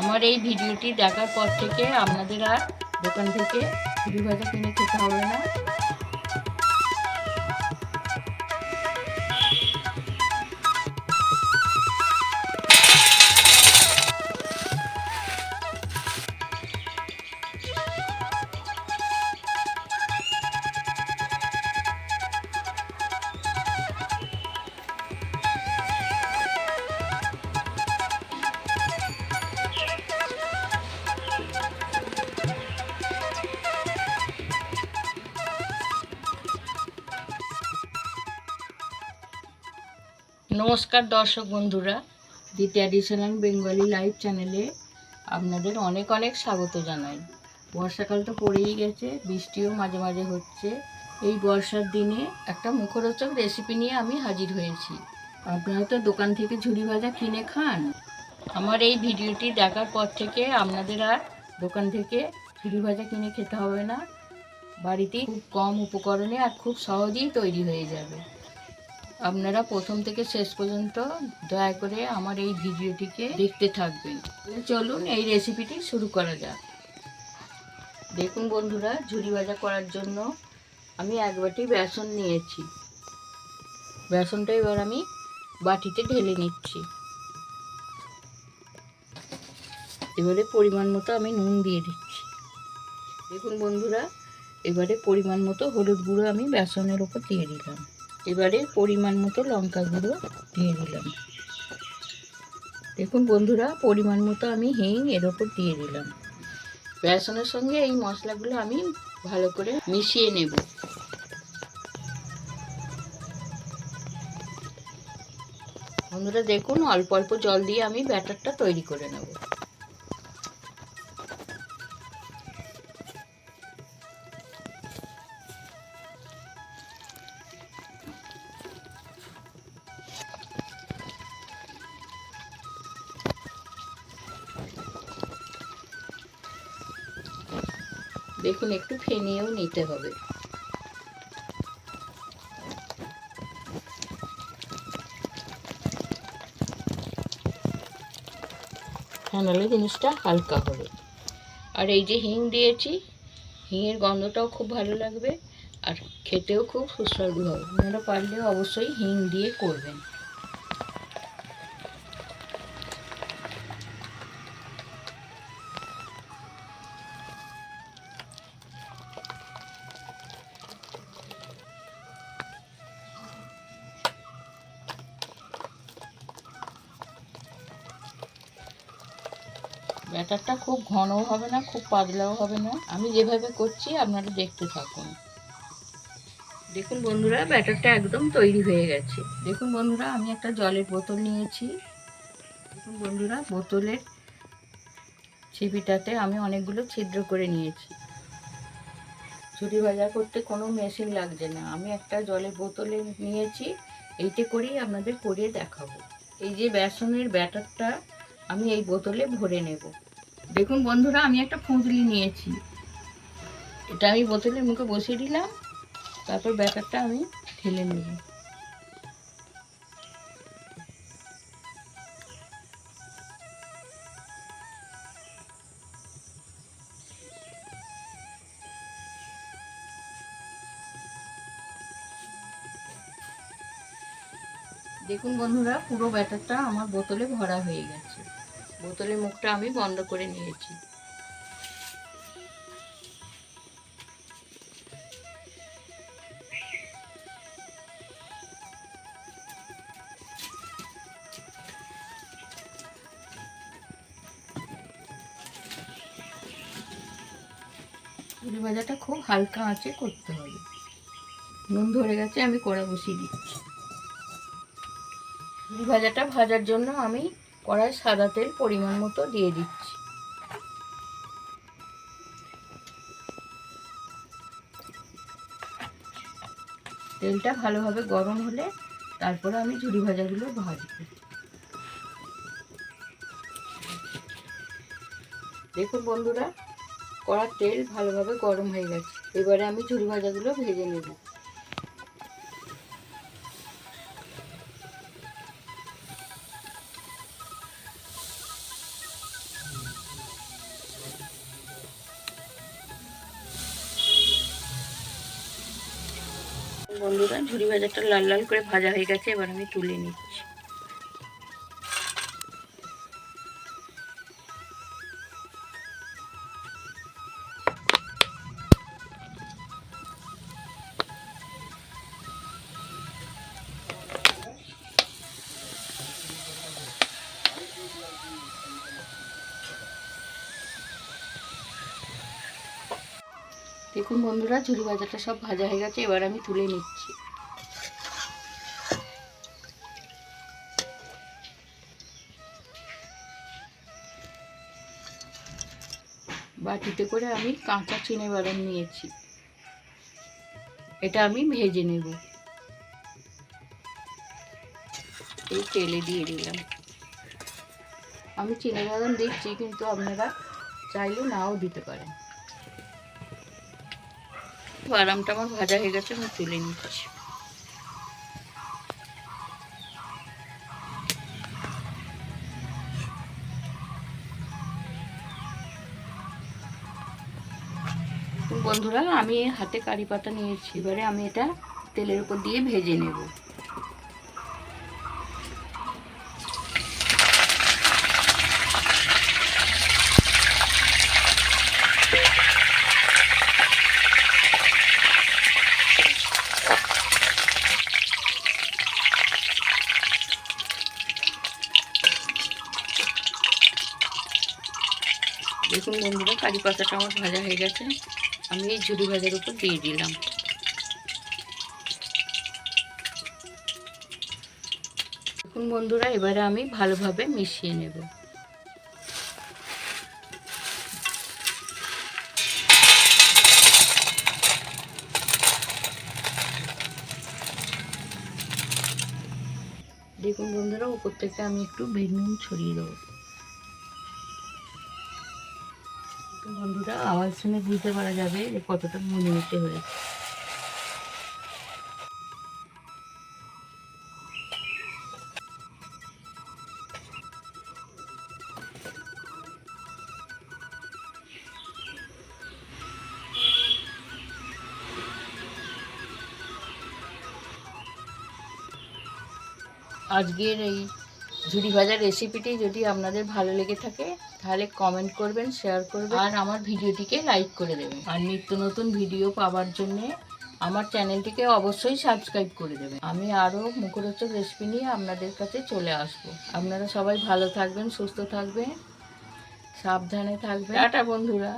আমার এই ভিডিওটি দেখার পর থেকে আপনাদের আর দোকান থেকে ঝুড়ি ভাজা কিনে খেতে হবে না। নমস্কার দর্শক বন্ধুরা দি ট্র্যাডিশনাল বেঙ্গলি লাইভ চ্যানেলে আপনাদের অনেক অনেক স্বাগত জানাই। বর্ষাকাল তো পড়েই গেছে, বৃষ্টিও মাঝে মাঝে হচ্ছে। এই বর্ষার দিনে একটা মুখরোচক রেসিপি নিয়ে আমি হাজির হয়েছি। আপনারা তো দোকান থেকে ঝুড়ি ভাজা কিনে খান। আমার এই ভিডিওটি দেখার পর থেকে আপনাদের আর দোকান থেকে ঝুড়ি ভাজা কিনে খেতে হবে না। বাড়িতেই খুব কম উপকরণে আর খুব সহজেই তৈরি হয়ে যাবে। আপনারা প্রথম থেকে শেষ পর্যন্ত দয়া করে আমার এই ভিডিওটিকে দেখতে থাকবেন। চলুন এই রেসিপিটি শুরু করা যাক। দেখুন বন্ধুরা ঝুড়ি ভাজা করার জন্য আমি এক বাটি বেসন নিয়েছি। বেসনটা এবার আমি বাটিতে ঢেলে নিচ্ছি। এবারে পরিমাণ মতো আমি নুন দিয়ে দিচ্ছি। দেখুন বন্ধুরা, এবারে পরিমাণ মতো হলুদ গুঁড়ো আমি বেসনের ওপর দিয়ে দিলাম। এবারে পরিমাণ মতো লঙ্কা গুঁড়ো দিয়ে দিলাম। দেখুন বন্ধুরা, পরিমাণ মতো আমি হিং এর ওপর দিয়ে দিলাম। বেসনের সঙ্গে এই মশলাগুলো আমি ভালো করে মিশিয়ে নেব। বন্ধুরা, দেখুন অল্প অল্প জল দিয়ে আমি ব্যাটারটা তৈরি করে নেব। দেখুন, একটু ফেনিয়েও নিতে হবে। ফেনালে জিনিসটা হালকা হবে। আর এই যে হিং দিয়েছি, হিঙের গন্ধটাও খুব ভালো লাগবে, আর খেতেও খুব সুস্বাদু হবে। আপনারা পারলে অবশ্যই হিং দিয়ে করবেন। ব্যাটারটা খুব ঘনও হবে না খুব পাতলাও হবে না। আমি যেভাবে করছি আপনারা দেখতে থাকুন। দেখুন বন্ধুরা ব্যাটারটা একদম তৈরি হয়ে গেছে। দেখুন বন্ধুরা আমি একটা জলের বোতল নিয়েছি। দেখুন বন্ধুরা বোতলের ছিপিটাতে আমি অনেকগুলো ছিদ্র করে নিয়েছি। ছুরি ভাজা করতে কোনো মেশিন লাগছে না। আমি একটা জলের বোতলে নিয়েছি এইতে করেই আপনাদের করিয়ে দেখাবো। এই যে বেসনের ব্যাটারটা আমি এই বোতলে ভরে নেব। দেখুন বন্ধুরা, আমি একটা ফুঁদলি নিয়েছি। এটা আমি বোতলের মুখে বসিয়ে দিলাম, তারপর ব্যাটারটা আমি ঢেলে নেব দেখুন বন্ধুরা, পুরো ব্যাটারটা আমার বোতলে ভরা হয়ে গেছে। বোতলের মুখটা আমি বন্ধ করে নিয়েছি। পুরি ভাজাটা খুব হালকা আঁচে করতে হবে। নুন ধরে গেছে, আমি কড়া বসিয়ে দিচ্ছি। পুরি ভাজাটা ভাজার জন্য আমি কড়াই সাদা তেল পরিমাণ মতো দিয়ে দিচ্ছি। তেলটা ভালোভাবে গরম হলে তারপরে আমি ঝুড়ি ভাজাগুলো ভাজবো। দেখুন বন্ধুরা, কড়ার তেল ভালোভাবে গরম হয়ে গেছে। এবারে আমি ঝুড়ি ভাজাগুলো ভেজে নেব। বন্ধুরা ঝুড়ি ভাজাটা লাল লাল করে ভাজা হয়ে গেছে এবার আমি তুলে নিচ্ছি। দেখুন বন্ধুরা ঝুড়ি ভাজাটা সব ভাজা হয়ে গেছে, এবার আমি তুলে নিচ্ছি। বাটিতে করে আমি কাঁচা চিনে বাদাম নিয়েছি। এটা আমি ভেজে নেব। এই তেলে দিয়ে দিলাম। আমি চিনে বাদাম দিচ্ছি, কিন্তু আপনারা চাইলে নাও দিতে পারেন। বাদামটা আমার ভাজা হয়ে গেছে, আমি তুলে নিচ্ছি। বন্ধুরা, আমি হাতে কারি পাতা নিয়েছি, এবারে আমি এটা তেলের উপর দিয়ে ভেজে নেব। বন্ধুরা কারি পাতাটা আমার ভাজা হয়ে গেছে। আমি এই ঝুড়ি ভাজার উপর দিয়ে দিলাম। দেখুন বন্ধুরা এবারে আমি ভালোভাবে মিশিয়ে নেব। দেখুন বন্ধুরা, উপর থেকে আমি একটু বেনুন ছড়িয়ে দেবো। বন্ধুরা আওয়াজ শুনে বুঝতে পারা যাবে যে কতটা মিটে হয়েছে। আজকের এই ঝুড়ি ভাজার রেসিপিটি যদি আপনাদের ভালো লেগে থাকে তাহলে কমেন্ট করবেন শেয়ার করবেন আর আমার ভিডিওটিকে লাইক করে দেবেন। আর নিত্য নতুন ভিডিও পাওয়ার জন্যে আমার চ্যানেলটিকে অবশ্যই সাবস্ক্রাইব করে দেবেন। আমি আরও মুখরোচক রেসিপি নিয়ে আপনাদের কাছে চলে আসব। আপনারা সবাই ভালো থাকবেন সুস্থ থাকবেন সাবধানে থাকবেন। টাটা বন্ধুরা।